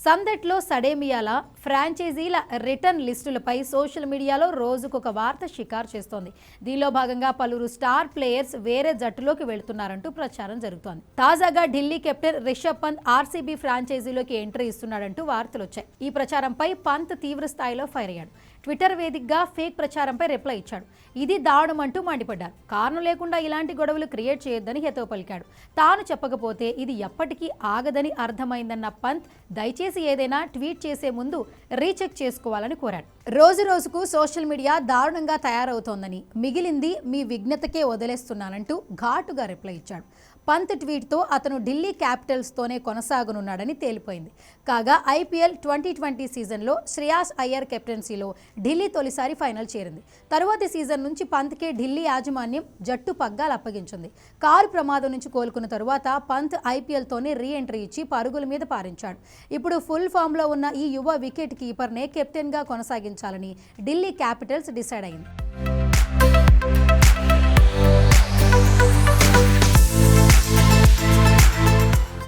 సందట్లో సడేమియాల ఫ్రాంచైజీల return లిస్టులపై social మీడియాలో రోజుకొక వార్త షికారు చేస్తోంది. దీనిలో భాగంగా పలువురు స్టార్ ప్లేయర్స్ వేరే జట్టులోకి వెళుతున్నారంటూ ప్రచారం జరుగుతోంది. తాజాగా ఢిల్లీ కెప్టెన్ రిషబ్ పంత్ ఆర్సీబీ ఫ్రాంచైజీలోకి ఎంట్రీ ఇస్తున్నాడంటూ వార్తలు వచ్చాయి. ఈ ప్రచారంపై పంత్ తీవ్ర స్థాయిలో ఫైర్ అయ్యాడు. ట్విట్టర్ వేదికగా ఫేక్ ప్రచారంపై రిప్లై ఇచ్చాడు. ఇది దారుణం అంటూ మండిపడ్డారు కారణం లేకుండా ఇలాంటి గొడవలు క్రియేట్ చేయొద్దని హితవు పలికాడు. తాను చెప్పకపోతే ఇది ఎప్పటికీ ఆగదని అర్థమైందన్న పంత్ దయచేసి ఏదైనా ట్వీట్ చేసే ముందు రీచెక్ చేసుకోవాలని కోరాడు. రోజు రోజుకు సోషల్ మీడియా దారుణంగా తయారవుతోందని మిగిలింది మీ విఘ్నతకే వదిలేస్తున్నానంటూ ఘాటుగా రిప్లై ఇచ్చాడు. పంత్ ట్వీట్తో అతను ఢిల్లీ క్యాపిటల్స్తోనే కొనసాగనున్నాడని తేలిపోయింది. కాగా ఐపీఎల్ ట్వంటీ ట్వంటీ సీజన్లో శ్రేయాస్ అయ్యర్ కెప్టెన్సీలో ఢిల్లీ తొలిసారి ఫైనల్ చేరింది. తరువాతి సీజన్ నుంచి పంత్కే ఢిల్లీ యాజమాన్యం జట్టు పగ్గాలు అప్పగించింది. కారు ప్రమాదం నుంచి కోలుకున్న తరువాత పంత్ ఐపీఎల్తోనే రీ ఎంట్రీ ఇచ్చి పరుగుల మీద పారించాడు. ఇప్పుడు ఫుల్ ఫామ్లో ఉన్న ఈ యువ వికెట్ కీపర్నే కెప్టెన్గా కొనసాగించాలని ఢిల్లీ క్యాపిటల్స్ డిసైడ్ అయింది.